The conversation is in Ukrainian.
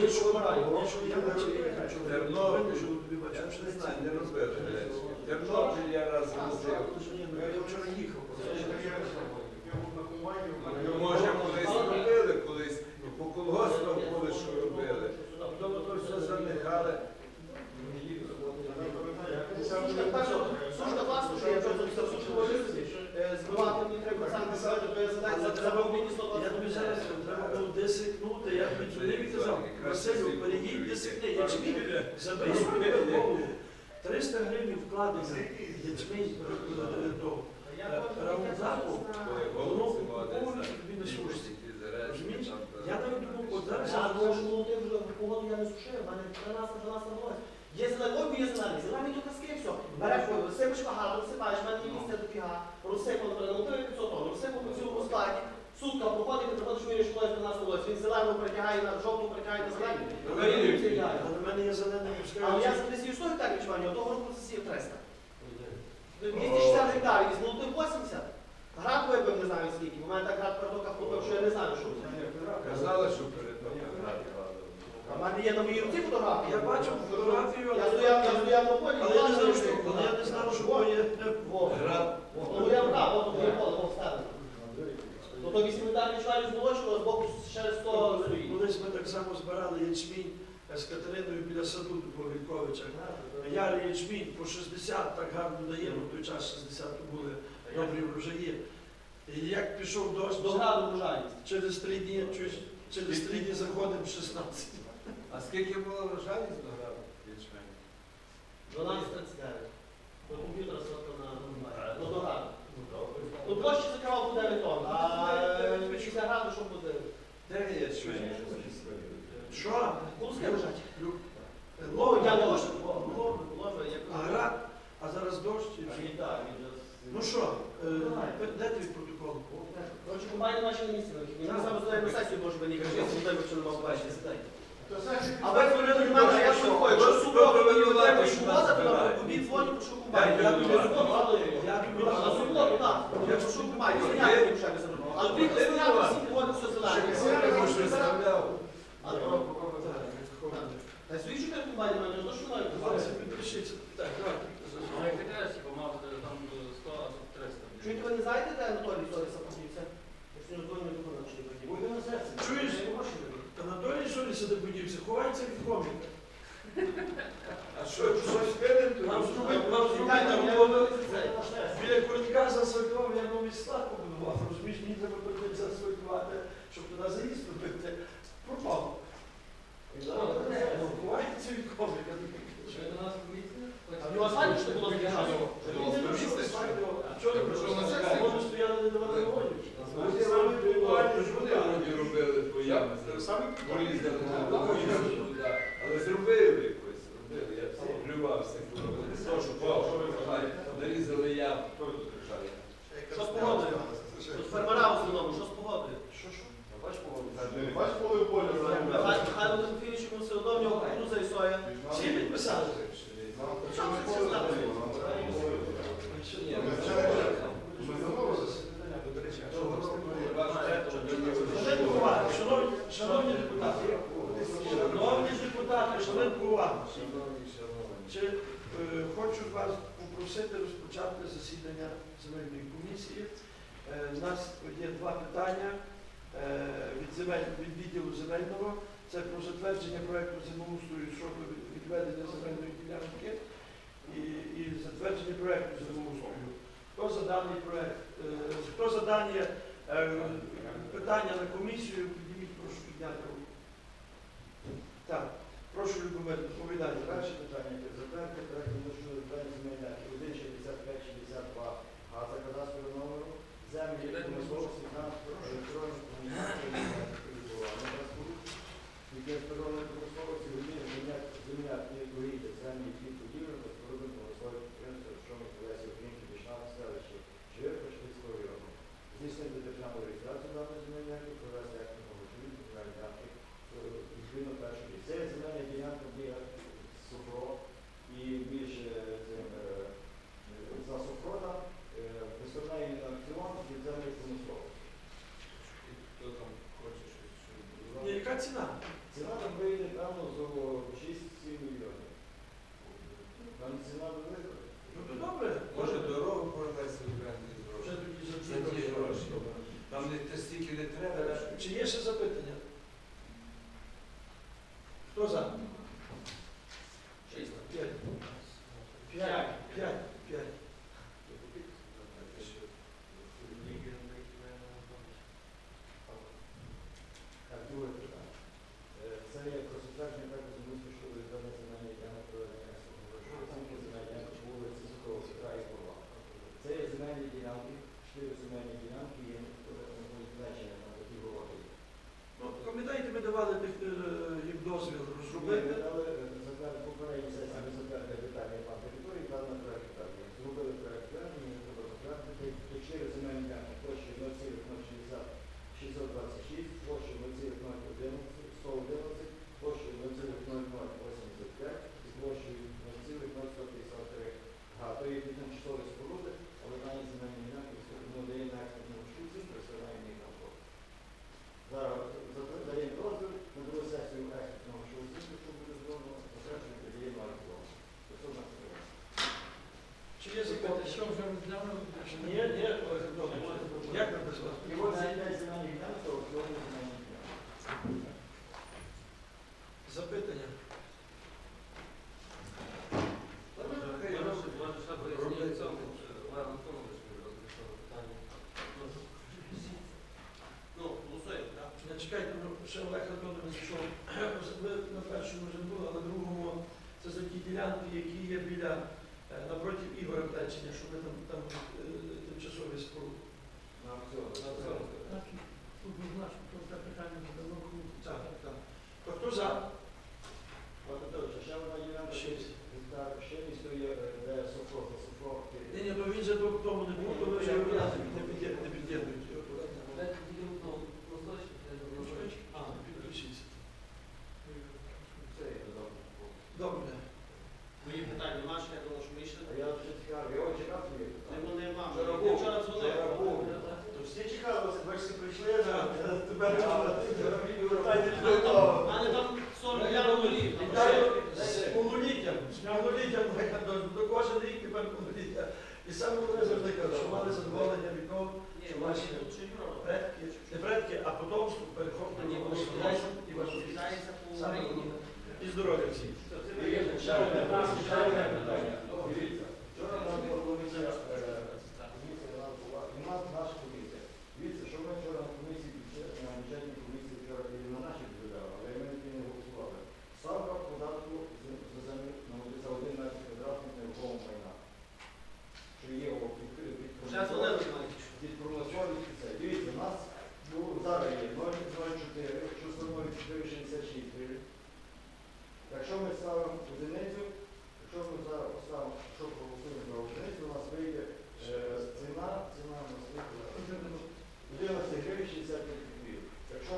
що я бачив, я хочу Тернопіль. Я що не не знаю, не знаю. Тернопіль я раз возив. Я вчора їхав. Ну, може, колись робили, колись по колгоспах були, що робили. А потім то все занехали. Сушка класно, що я просто після сушки ложився, збивати мені треба сам писати, то я задаю, за треба в мені Я тобі зараз треба було десикнути, я тобі дзвонив і казав, Василю, переїдь десикни, ячмінь, собі голову. 300 гривень вкладення ячмінь до е, воно повністю тобі не сушиться. Розумієш? Я навіть думав, от зараз я можу можу, вже погоду я не сушив, в мене 13 12 років. Є зелений, є зелений, зелений до казки, все. Береш, розсипаєш багато, розсипаєш, в мене є місце дофіга, розсипав, Вирівнюється яйця. Але в мене є зелений Але я за 100 гектарів відчуваю, того ж посісів 300. 260 гектарів, із молотив 80. Град вибив не знаю скільки, в мене так град передока купив, що я не знаю, що це. Казали, що перед А в мене є на моїй руці фотографії. Я бачив фотографію, Я стояв, на полі, але я не знав, що не Град. Ячмінь з Катериною біля саду до Вільковича. Я ячмінь по 60 так гарно даємо, в той час 60 то були добрі врожаї. І як пішов дощ, До граду врожайність. через три дні, через три дні заходимо 16. А скільки було врожайність до граду? Ячмень? 12.39. До комп'ютера на Донбасі. Ну, до граду. Ну, площі закривав по 9 тонн, а е, після граду що буде? Де ячмень? Що? Курське лежать. Лови, я Лови. Лови, лови, як... А гра, а зараз дощ. і так, Ну що, е, де твій протокол? Коротше, комбайн наші на місці. Він Так. саме туди сесію може би не кажу, я туди що не мав бачити. А А ви до мене, я що ходю, що суботу мені треба субота, то на обід дзвоню, прошу комбайн. Я тобі суботу, але Я тобі суботу, так. Я прошу комбайн, я не забрати. Але приїхали стояти, всі погоди, все зелене. А то- Та свідчу ти комбайн, мене, ну що навіть? Це підпишіться. Так, давайте. Чуєте, ви не знаєте, де Анатолій Соріса подівся? Я ж не дзвоню до мене, чи не подівся. Чуєш? Ліса подівся? Ховається від коміка. А що, щось видим? Нам зробити, нам зробити, там було біля курника засвітував, я новий склад побудував. Розумієш, мені треба прийти заасфальтувати, щоб туди заїзд робити. Пропав. Ну, Ховається від коміка. А в нього асфальт, що було звичайно? Він не любив асфальту. А чого не прийшов на сесію? Може, стояли не давали голові. Вони робили, ж вони вроді робили по ямності. Порізали на дорогу, але зробили якось, зробили. Я всі плювався, то, що пав, нарізали яму. Що з погодою? Тут фермера в основному, що з погодою? Що, що? Бач поле поле Хай хай буде Тимофійович, йому все одно, в нього кукурудза і соя. Всі підписали? Що ви це знати? Що ні? Ми Шановні депутати, шановні депутати, шановні увагу. Е, хочу вас попросити розпочати засідання земельної комісії. Е, У нас є два питання е, від, відділу земельного. Це про затвердження проекту землеустрою щодо відведення земельної ділянки і, і затвердження проекту землеустрою. Хто за даний проект? е, Хто за дані е, питання на комісію? Підніміть, прошу підняти руку. Так, прошу Любомир, доповідайте. Перше питання затвердити біля дерева. Чи є ще запитання? Хто за? Шість. Це як. Це є земельні ділянки, чотири земельні ділянки є значення на такі вороги. Ну, Пам'ятаєте, ми давали Hallelujah. Е, напротив Ігоря Птачення, щоб ви там, там е, тимчасові споруди. На обзор. Тут будь ласка, просто питання буде. Так, так. То хто за? Ще місто є Софро, Софро. Ні, ні, то він же тому не був, то ви вже 3,66 гривень. Якщо ми ставимо одиницю, якщо ми зараз поставимо, що проголосуємо за одиницю, у нас вийде е, ціна, ціна у нас вийде 11 гривень 65 гривень. Якщо